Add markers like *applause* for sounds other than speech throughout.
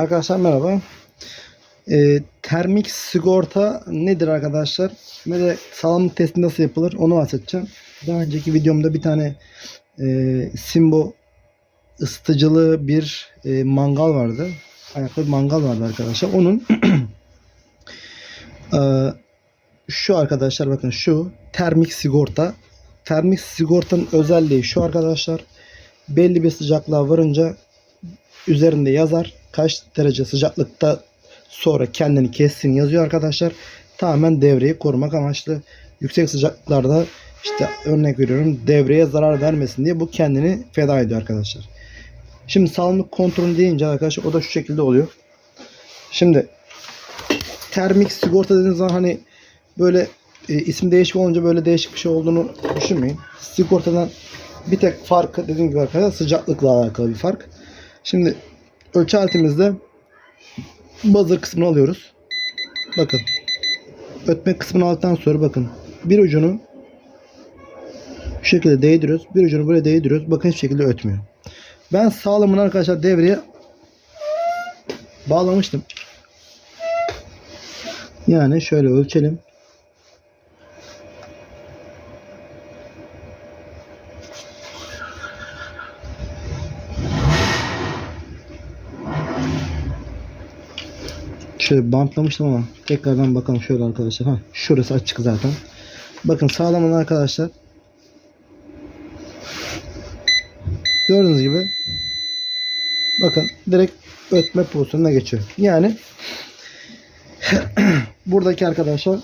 Arkadaşlar merhaba. Ee, termik sigorta nedir arkadaşlar? Ve de sağlamlık testi nasıl yapılır onu bahsedeceğim. Daha önceki videomda bir tane e, Simbo ısıtıcılı bir e, mangal vardı. Ayakta bir mangal vardı arkadaşlar. Onun *clears throat* e, şu arkadaşlar bakın şu termik sigorta. Termik sigortanın özelliği şu arkadaşlar. Belli bir sıcaklığa varınca üzerinde yazar. Kaç derece sıcaklıkta sonra kendini kessin yazıyor arkadaşlar. Tamamen devreyi korumak amaçlı. Yüksek sıcaklıklarda işte örnek veriyorum devreye zarar vermesin diye bu kendini feda ediyor arkadaşlar. Şimdi sağlamlık kontrolü deyince arkadaşlar o da şu şekilde oluyor. Şimdi termik sigorta dediğiniz zaman hani böyle e, isim değişik olunca böyle değişik bir şey olduğunu düşünmeyin. Sigortadan bir tek farkı dediğim gibi arkadaşlar sıcaklıkla alakalı bir fark. Şimdi ölçü aletimizde buzzer kısmını alıyoruz. Bakın. Ötme kısmını aldıktan sonra bakın. Bir ucunu şu şekilde değdiriyoruz. Bir ucunu böyle değdiriyoruz. Bakın hiçbir şekilde ötmüyor. Ben sağlamını arkadaşlar devreye bağlamıştım. Yani şöyle ölçelim. Şöyle bantlamıştım ama tekrardan bakalım şöyle arkadaşlar. Ha, şurası açık zaten. Bakın sağlamın arkadaşlar. Gördüğünüz gibi bakın direkt ötme pozisyonuna geçiyor. Yani *clears throat* buradaki arkadaşlar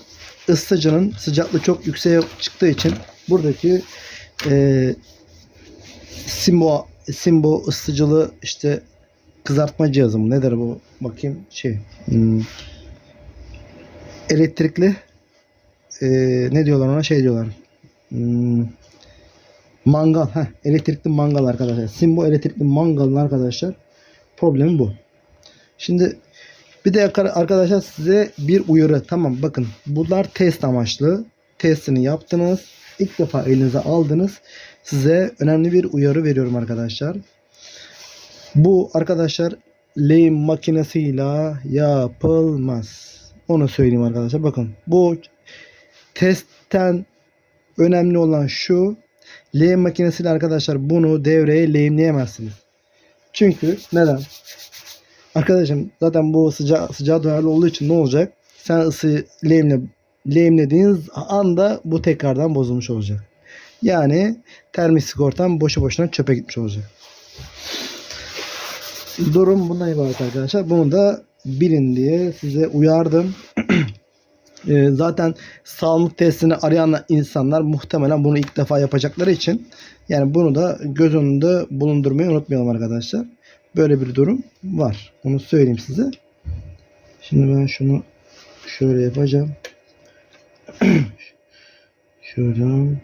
ısıtıcının sıcaklığı çok yükseğe çıktığı için buradaki e, Simbo Simbo ısıtıcılı işte kızartma cihazı mı? Nedir bu? Bakayım şey hmm, elektrikli e, ne diyorlar ona? Şey diyorlar hmm, mangal heh, elektrikli mangal arkadaşlar. Simbo elektrikli mangalın arkadaşlar problemi bu. Şimdi bir de arkadaşlar size bir uyarı. Tamam bakın bunlar test amaçlı. Testini yaptınız ilk defa elinize aldınız. Size önemli bir uyarı veriyorum arkadaşlar bu arkadaşlar lehim makinesiyle yapılmaz. Onu söyleyeyim arkadaşlar. Bakın bu testten önemli olan şu. Lehim makinesiyle arkadaşlar bunu devreye lehimleyemezsiniz. Çünkü neden? Arkadaşım zaten bu sıcağı sıcağı duyarlı olduğu için ne olacak? Sen ısı lehimle lehimlediğiniz anda bu tekrardan bozulmuş olacak. Yani termik sigortan boşu boşuna çöpe gitmiş olacak. Durum bundan ibaret arkadaşlar. Bunu da bilin diye size uyardım. *clears throat* e, zaten sağlık testini arayan insanlar muhtemelen bunu ilk defa yapacakları için yani bunu da göz önünde bulundurmayı unutmayalım arkadaşlar. Böyle bir durum var. Onu söyleyeyim size. Şimdi ben şunu şöyle yapacağım. *clears throat* Şuradan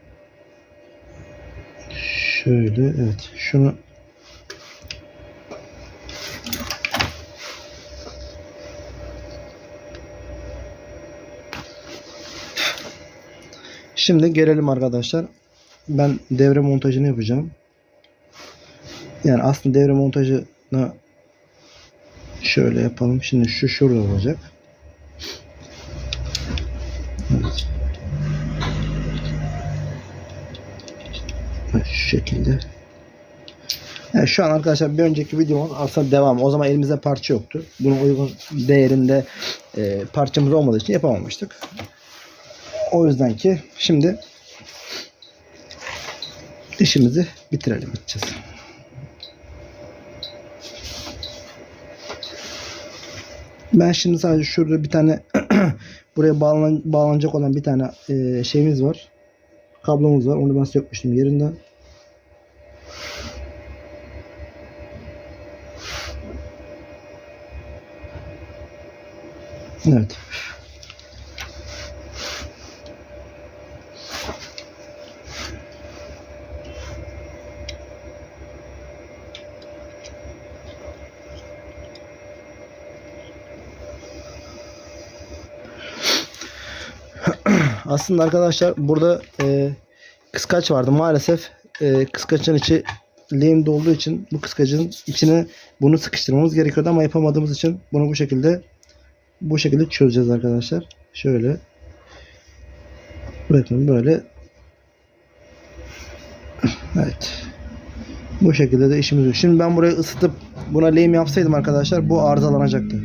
şöyle evet şunu Şimdi gelelim arkadaşlar. Ben devre montajını yapacağım. Yani aslında devre montajını şöyle yapalım. Şimdi şu şurada olacak. Şu şekilde. Evet, şu an arkadaşlar bir önceki videomun aslında devam. O zaman elimizde parça yoktu. Bunun uygun değerinde e, parçamız olmadığı için yapamamıştık. O yüzden ki şimdi işimizi bitirelim edeceğiz. Ben şimdi sadece şurada bir tane *clears throat* buraya bağlan bağlanacak olan bir tane e, şeyimiz var. Kablomuz var. Onu ben sökmüştüm yerinden. Evet. Aslında arkadaşlar burada e, kıskaç vardı. Maalesef e, kıskaçın içi lehimde olduğu için bu kıskacın içine bunu sıkıştırmamız gerekiyordu ama yapamadığımız için bunu bu şekilde bu şekilde çözeceğiz arkadaşlar. Şöyle bakın böyle evet bu şekilde de işimiz yok. Şimdi ben burayı ısıtıp buna lehim yapsaydım arkadaşlar bu arızalanacaktı.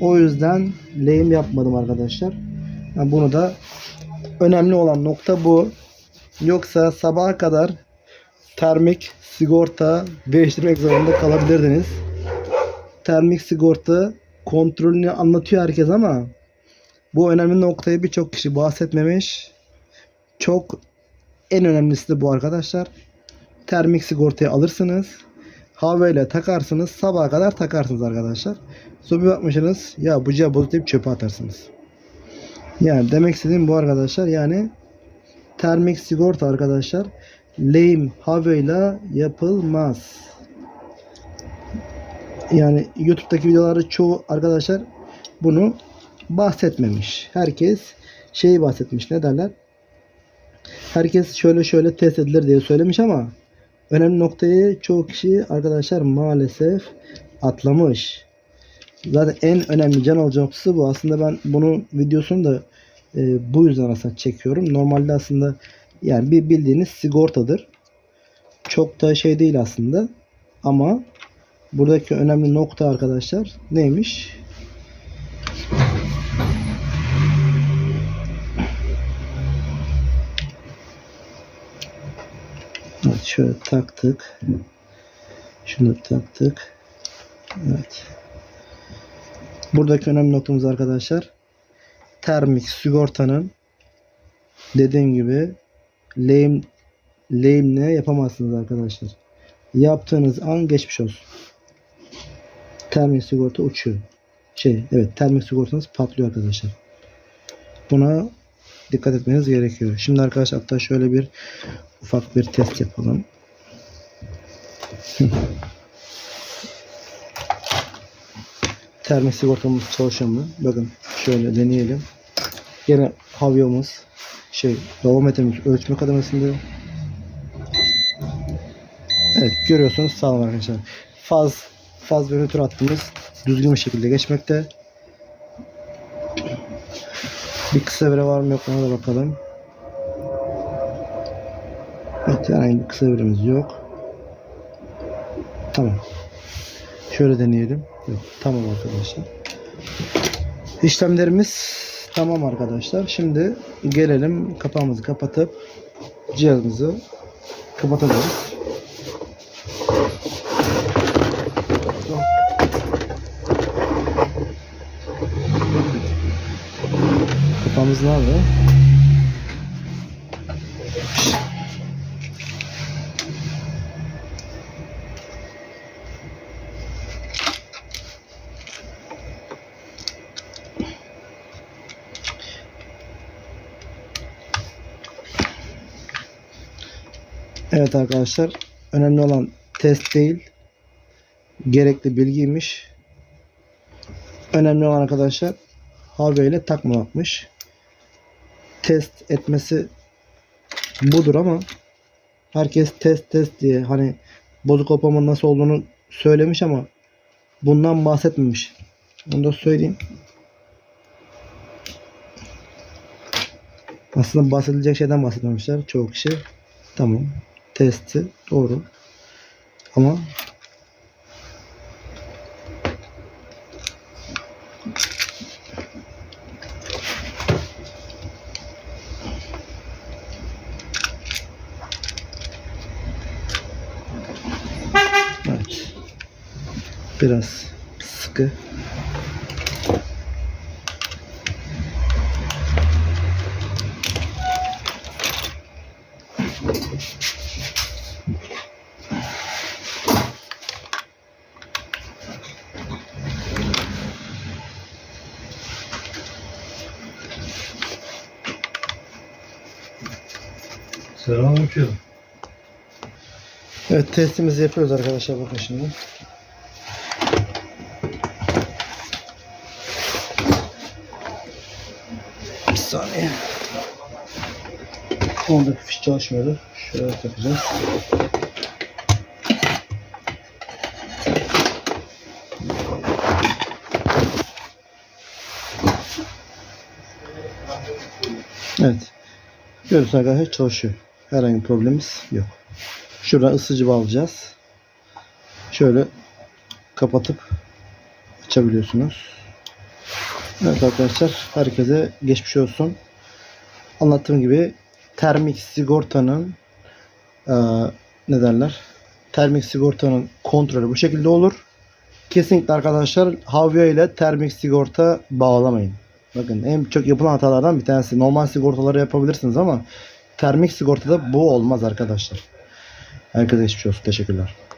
O yüzden lehim yapmadım arkadaşlar. Yani bunu da önemli olan nokta bu. Yoksa sabaha kadar termik sigorta değiştirmek zorunda kalabilirdiniz. Termik sigorta kontrolünü anlatıyor herkes ama bu önemli noktayı birçok kişi bahsetmemiş. Çok en önemlisi de bu arkadaşlar. Termik sigortayı alırsınız. Havayla takarsınız. Sabaha kadar takarsınız arkadaşlar. Sonra bir bakmışsınız ya bu cihaz bozuk deyip çöpe atarsınız. Yani demek istediğim bu arkadaşlar. Yani termik sigorta arkadaşlar lehim havayla yapılmaz. Yani YouTube'daki videolarda çoğu arkadaşlar bunu bahsetmemiş. Herkes şeyi bahsetmiş. Ne derler? Herkes şöyle şöyle test edilir diye söylemiş ama önemli noktayı çoğu kişi arkadaşlar maalesef atlamış. Zaten en önemli can alıcı bu. Aslında ben bunun videosunu da e, bu yüzden aslında çekiyorum. Normalde aslında yani bir bildiğiniz sigortadır. Çok da şey değil aslında. Ama buradaki önemli nokta arkadaşlar neymiş? Evet şöyle taktık. Şunu taktık. Evet. Buradaki önemli noktamız arkadaşlar termik sigortanın dediğim gibi lehim lehimle yapamazsınız arkadaşlar. Yaptığınız an geçmiş olsun. Termik sigorta uçuyor. Şey evet termik sigortanız patlıyor arkadaşlar. Buna dikkat etmeniz gerekiyor. Şimdi arkadaşlar hatta şöyle bir ufak bir test yapalım. *laughs* termik sigortamız çalışıyor mu? Bakın şöyle deneyelim. Yine havyomuz şey barometremiz ölçme kademesinde. Evet görüyorsunuz sağ olun arkadaşlar. Faz faz ve nötr hattımız düzgün bir şekilde geçmekte. Bir kısa vere var mı yok ona da bakalım. Evet herhangi bir kısa veremiz yok. Tamam. Şöyle deneyelim. Yok, tamam arkadaşlar. İşlemlerimiz tamam arkadaşlar. Şimdi gelelim kapağımızı kapatıp cihazımızı kapatacağız. Kapağımız ne Evet arkadaşlar önemli olan test değil gerekli bilgiymiş. Önemli olan arkadaşlar havayla takmamakmış. Test etmesi budur ama herkes test test diye hani bozuk opamanın nasıl olduğunu söylemiş ama bundan bahsetmemiş. Onu da söyleyeyim. Aslında bahsedilecek şeyden bahsetmemişler çoğu kişi. Tamam. Testi doğru. Ama Evet. Biraz sıkı. Selamünaleyküm. Evet testimizi yapıyoruz arkadaşlar bakın şimdi. Bir saniye. Ondaki fiş çalışmıyordu. Şöyle takacağız. Evet. Görüntüler gayet çalışıyor. Herhangi bir problemimiz yok. Şuradan ısıcı bağlayacağız. Şöyle kapatıp açabiliyorsunuz. Evet arkadaşlar herkese geçmiş olsun. Anlattığım gibi termik sigortanın eee, ne derler? Termik sigortanın kontrolü bu şekilde olur. Kesinlikle arkadaşlar havya ile termik sigorta bağlamayın. Bakın en çok yapılan hatalardan bir tanesi. Normal sigortaları yapabilirsiniz ama termik sigortada bu olmaz arkadaşlar. Herkese geçmiş olsun. Teşekkürler.